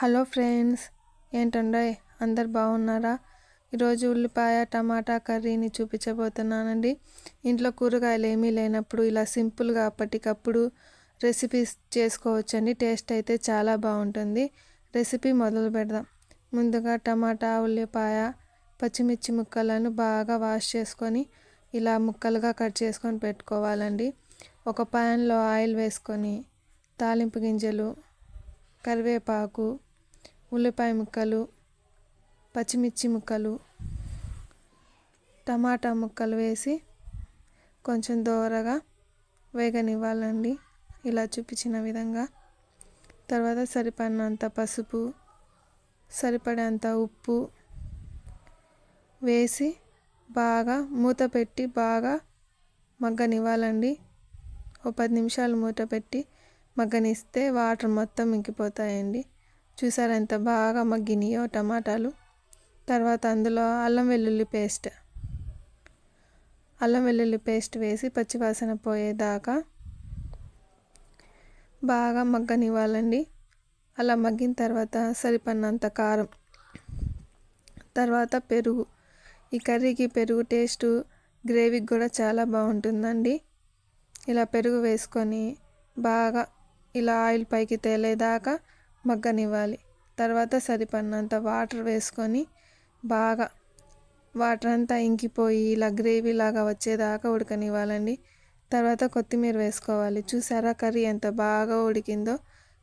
Hello friends ఏంటండే? అందరు బాగున్నారా? ఈరోజు ఉల్లిపాయ టమాటా కర్రీని చూపించబోతున్నానండి. ఇంట్లో కూరగాయలు ఏమీ లేనప్పుడు ఇలా సింపుల్గా అప్పటికప్పుడు రెసిపీస్ చేసుకోవచ్చండి. టేస్ట్ అయితే చాలా బాగుంటుంది. రెసిపీ మొదలు పెడదాం. ముందుగా టమాటా ఉల్లిపాయ పచ్చిమిర్చి ముక్కలను బాగా వాష్ చేసుకొని ఇలా ముక్కలుగా కట్ చేసుకొని పెట్టుకోవాలండి. ఒక ప్యాన్లో ఆయిల్ వేసుకొని తాలింపు గింజలు కరివేపాకు ఉల్లిపాయ ముక్కలు పచ్చిమిర్చి ముక్కలు టమాటా ముక్కలు వేసి కొంచెం దోరగా వేగనివ్వాలండి. ఇలా చూపించిన విధంగా. తర్వాత సరిపడినంత పసుపు సరిపడేంత ఉప్పు వేసి బాగా మూత పెట్టి బాగా మగ్గనివ్వాలండి. ఒక పది నిమిషాలు మూత పెట్టి మగ్గనిస్తే వాటర్ మొత్తం ఇంకిపోతాయండి. చూసారు ఎంత బాగా మగ్గినాయో టమాటాలు. తర్వాత అందులో అల్లం వెల్లుల్లి పేస్ట్. అల్లం వెల్లుల్లి పేస్ట్ వేసి పచ్చివాసన పోయేదాకా బాగా మగ్గనివ్వాలండి. అలా మగ్గిన తర్వాత సరిపడినంత కారం. తర్వాత పెరుగు. ఈ కర్రీకి పెరుగు టేస్ట్ గ్రేవీకి కూడా చాలా బాగుంటుందండి. ఇలా పెరుగు వేసుకొని బాగా ఇలా ఆయిల్ పైకి తేలేదాకా మగ్గనివ్వాలి. తర్వాత సరిపడినంత వాటర్ వేసుకొని బాగా వాటర్ అంతా ఇంకిపోయి ఇలా గ్రేవీ లాగా వచ్చేదాకా ఉడకనివ్వాలండి. తర్వాత కొత్తిమీర వేసుకోవాలి. చూసారా కర్రీ ఎంత బాగా ఉడికిందో?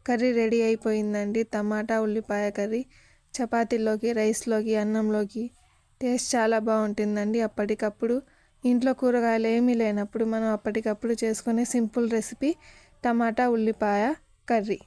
కర్రీ రెడీ అయిపోయిందండి. టమాటా ఉల్లిపాయ కర్రీ చపాతీలోకి రైస్లోకి అన్నంలోకి. టేస్ట్ చాలా బాగుంటుందండి అప్పటికప్పుడు. ఇంట్లో కూరగాయలు ఏమీ లేనప్పుడు మనం అప్పటికప్పుడు చేసుకునే సింపుల్ రెసిపీ టమాటా ఉల్లిపాయ కర్రీ.